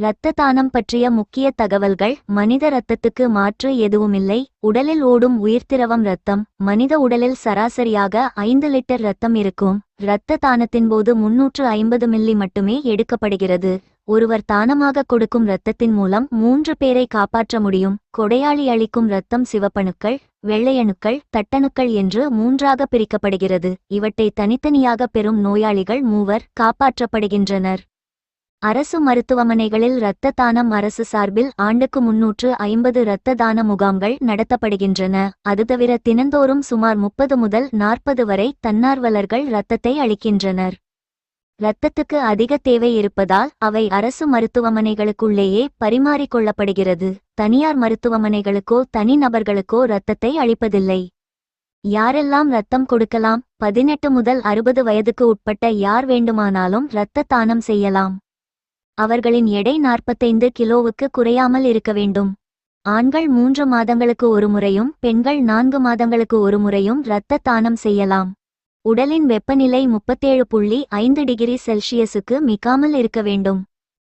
இரத்த தானம் பற்றிய முக்கிய தகவல்கள் மனித இரத்தத்துக்கு மாற்று எதுவுமில்லை. உடலில் ஓடும் உயிர்த்திரவம் இரத்தம். மனித உடலில் சராசரியாக ஐந்து லிட்டர் இரத்தம் இருக்கும். இரத்த தானத்தின் போது முன்னூற்று ஐம்பது மில்லி மட்டுமே எடுக்கப்படுகிறது. ஒருவர் தானமாக கொடுக்கும் இரத்தத்தின் மூலம் மூன்று பேரை காப்பாற்ற முடியும். கொடையாளி அளிக்கும் இரத்தம் சிவப்பணுக்கள் வெள்ளையணுக்கள் தட்டணுக்கள் என்று மூன்றாக பிரிக்கப்படுகிறது. இவற்றை தனித்தனியாக பெறும் நோயாளிகள் மூவர் காப்பாற்றப்படுகின்றனர். அரசு மருத்துவமனைகளில் இரத்த தானம் அரசு சார்பில் ஆண்டுக்கு முன்னூற்று ஐம்பது இரத்த தான முகாம்கள் நடத்தப்படுகின்றன. அது தவிர தினந்தோறும் சுமார் முப்பது முதல் நாற்பது வரை தன்னார்வலர்கள் இரத்தத்தை அளிக்கின்றனர். இரத்தத்துக்கு அதிக தேவை இருப்பதால் அவை அரசு மருத்துவமனைகளுக்குள்ளேயே பரிமாறிக்கொள்ளப்படுகிறது தனியார் மருத்துவமனைகளுக்கோ தனிநபர்களுக்கோ இரத்தத்தை அளிப்பதில்லை. யாரெல்லாம் இரத்தம் கொடுக்கலாம்? பதினெட்டு முதல் அறுபது வயதுக்கு உட்பட்ட யார் வேண்டுமானாலும் இரத்த தானம் செய்யலாம். அவர்களின் எடை நாற்பத்தைந்து கிலோவுக்கு குறையாமல் இருக்க வேண்டும். ஆண்கள் மூன்று மாதங்களுக்கு ஒரு முறையும் பெண்கள் நான்கு மாதங்களுக்கு ஒரு முறையும் இரத்த தானம் செய்யலாம். உடலின் வெப்பநிலை முப்பத்தேழு புள்ளி ஐந்து டிகிரி செல்சியஸுக்கு மிகாமல் இருக்க வேண்டும்.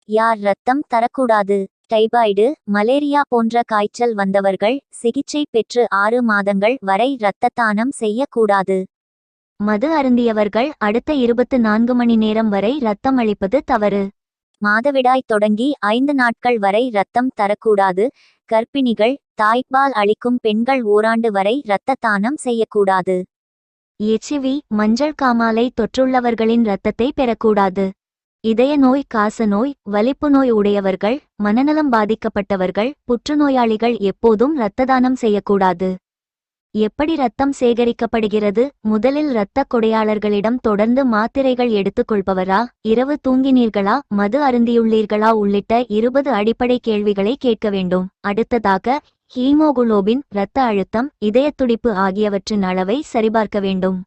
யார் இரத்தம் தரக்கூடாது? டைபாய்டு மலேரியா போன்ற காய்ச்சல் வந்தவர்கள் சிகிச்சை பெற்று ஆறு மாதங்கள் வரை இரத்த தானம் செய்யக்கூடாது. மது அருந்தியவர்கள் அடுத்த இருபத்து நான்கு மணி நேரம் வரை இரத்தம் அளிப்பது தவறு. மாதவிடாய் தொடங்கி ஐந்து நாட்கள் வரை இரத்தம் தரக்கூடாது. கர்ப்பிணிகள் தாய்ப்பால் அளிக்கும் பெண்கள் ஓராண்டு வரை இரத்த தானம் செய்யக்கூடாது. எச்சிவி மஞ்சள் காமாலை தொற்றுள்ளவர்களின் இரத்தத்தை பெறக்கூடாது. இதய நோய் காச நோய் வலிப்பு நோய் உடையவர்கள் மனநலம் பாதிக்கப்பட்டவர்கள் புற்றுநோயாளிகள் எப்போதும் இரத்த தானம் செய்யக்கூடாது. எப்படி ரத்தம் சேகரிக்கப்படுகிறது? முதலில் இரத்த கொடையாளர்களிடம் தொடர்ந்து மாத்திரைகள் எடுத்துக்கொள்பவரா? இரவு தூங்கினீர்களா? மது அருந்தியுள்ளீர்களா? உள்ளிட்ட இருபது அடிப்படை கேள்விகளை கேட்க வேண்டும். அடுத்ததாக ஹீமோகுளோபின் இரத்த அழுத்தம் இதயத்துடிப்பு ஆகியவற்றின் அளவை சரிபார்க்க வேண்டும்.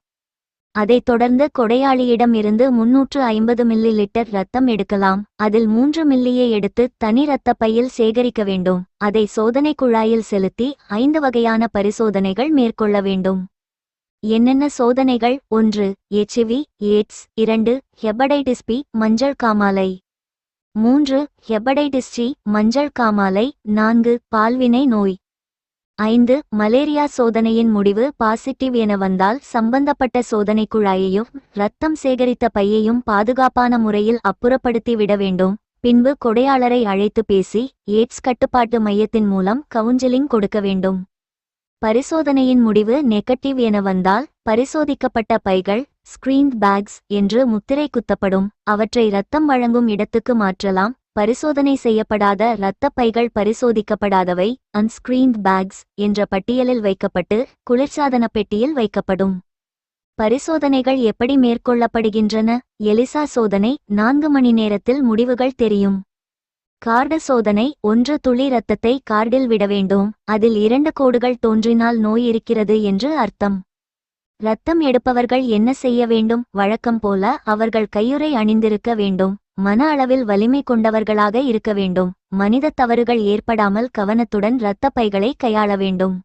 அதைத் தொடர்ந்து கொடையாளியிடம் இருந்து முன்னூற்று ஐம்பது மில்லி லிட்டர் ரத்தம் எடுக்கலாம். அதில் மூன்று மில்லியை எடுத்து தனி இரத்த பையில் சேகரிக்க வேண்டும். அதை சோதனை குழாயில் செலுத்தி ஐந்து வகையான பரிசோதனைகள் மேற்கொள்ள வேண்டும். என்னென்ன சோதனைகள்? ஒன்று எச்வி ஏட்ஸ் இரண்டு ஹெபடைட்டிஸ் பி மஞ்சள் காமாலை. மூன்று ஹெபடைட்டிஸ் சி மஞ்சள் காமாலை. நான்கு பால்வினை நோய். ஐந்து மலேரியா சோதனையின் முடிவு பாசிட்டிவ் என வந்தால் சம்பந்தப்பட்ட சோதனை குழாயையும் இரத்தம் சேகரித்த பையையும் பாதுகாப்பான முறையில் அப்புறப்படுத்தி விட வேண்டும். பின்பு கொடையாளரை அழைத்து பேசி ஏட்ஸ் கட்டுப்பாட்டு மையத்தின் மூலம் கவுன்சிலிங் கொடுக்க வேண்டும். பரிசோதனையின் முடிவு நெகட்டிவ் என வந்தால் பரிசோதிக்கப்பட்ட பைகள் ஸ்கிரீன் பேக்ஸ் என்று முத்திரை குத்தப்படும். அவற்றை இரத்தம் வழங்கும் இடத்துக்கு மாற்றலாம். பரிசோதனை செய்யப்படாத இரத்த பைகள் பரிசோதிக்கப்படாதவை அன்ஸ்கிரீன்ட் பேக்ஸ் என்ற பட்டியலில் வைக்கப்பட்டு குளிர்சாதன பெட்டியில் வைக்கப்படும். பரிசோதனைகள் எப்படி மேற்கொள்ளப்படுகின்றன? எலிசா சோதனை நான்கு மணி நேரத்தில் முடிவுகள் தெரியும். கார்டு சோதனை ஒன்று துளி இரத்தத்தை கார்டில் விட வேண்டும். அதில் இரண்டு கோடுகள் தோன்றினால் நோய் இருக்கிறது என்று அர்த்தம். இரத்தம் எடுப்பவர்கள் என்ன செய்ய வேண்டும்? வழக்கம் போல அவர்கள் கையுறை அணிந்திருக்க வேண்டும். மன அளவில் வலிமை கொண்டவர்களாக இருக்க வேண்டும். மனித தவறுகள் ஏற்படாமல் கவனத்துடன் இரத்த பைகளை கையாள வேண்டும்.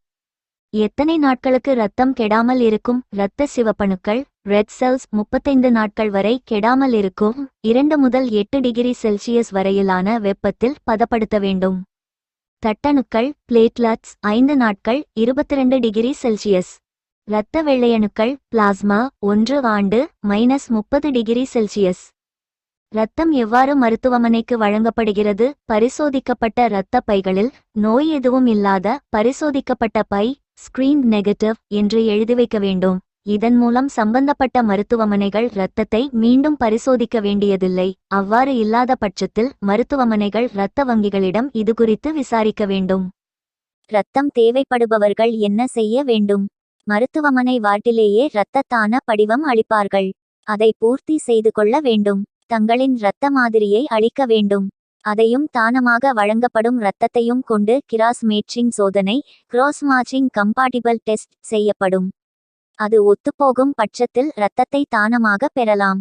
எத்தனை நாட்களுக்கு இரத்தம் கெடாமல் இருக்கும் இரத்த சிவப்பணுக்கள்? ரெட் செல்ஸ் முப்பத்தைந்து நாட்கள் வரை கெடாமல் இருக்கும் இரண்டு முதல் எட்டு டிகிரி செல்சியஸ் வரையிலான வெப்பத்தில் பதப்படுத்த வேண்டும். தட்டணுக்கள் பிளேட்லட்ஸ் ஐந்து நாட்கள் இருபத்திரண்டு டிகிரி செல்சியஸ். இரத்த வெள்ளையணுக்கள் பிளாஸ்மா ஒன்று ஆண்டு மைனஸ் முப்பது டிகிரி செல்சியஸ். இரத்தம் எவ்வாறு மருத்துவமனைக்கு வழங்கப்படுகிறது? பரிசோதிக்கப்பட்ட இரத்த பைகளில் நோய் எதுவும் இல்லாத பரிசோதிக்கப்பட்ட பை ஸ்கிரீன் நெகட்டிவ் என்று எழுதி வைக்க வேண்டும். இதன் மூலம் சம்பந்தப்பட்ட மருத்துவமனைகள் இரத்தத்தை மீண்டும் பரிசோதிக்க வேண்டியதில்லை. அவ்வாறு இல்லாத பட்சத்தில் மருத்துவமனைகள் இரத்த வங்கிகளிடம் இதுகுறித்து விசாரிக்க வேண்டும். இரத்தம் தேவைப்படுபவர்கள் என்ன செய்ய வேண்டும்? மருத்துவமனை வார்டிலேயே இரத்தத்தான படிவம் அளிப்பார்கள். அதை பூர்த்தி செய்து கொள்ள வேண்டும். தங்களின் இரத்த மாதிரியை அளிக்க வேண்டும். அதையும் தானமாக வழங்கப்படும் இரத்தத்தையும் கொண்டு கிராஸ் மேட்சிங் சோதனை கிராஸ் மாச்சிங் கம்பாட்டிபிள் டெஸ்ட் செய்யப்படும். அது ஒத்துப்போகும் பட்சத்தில் இரத்தத்தை தானமாக பெறலாம்.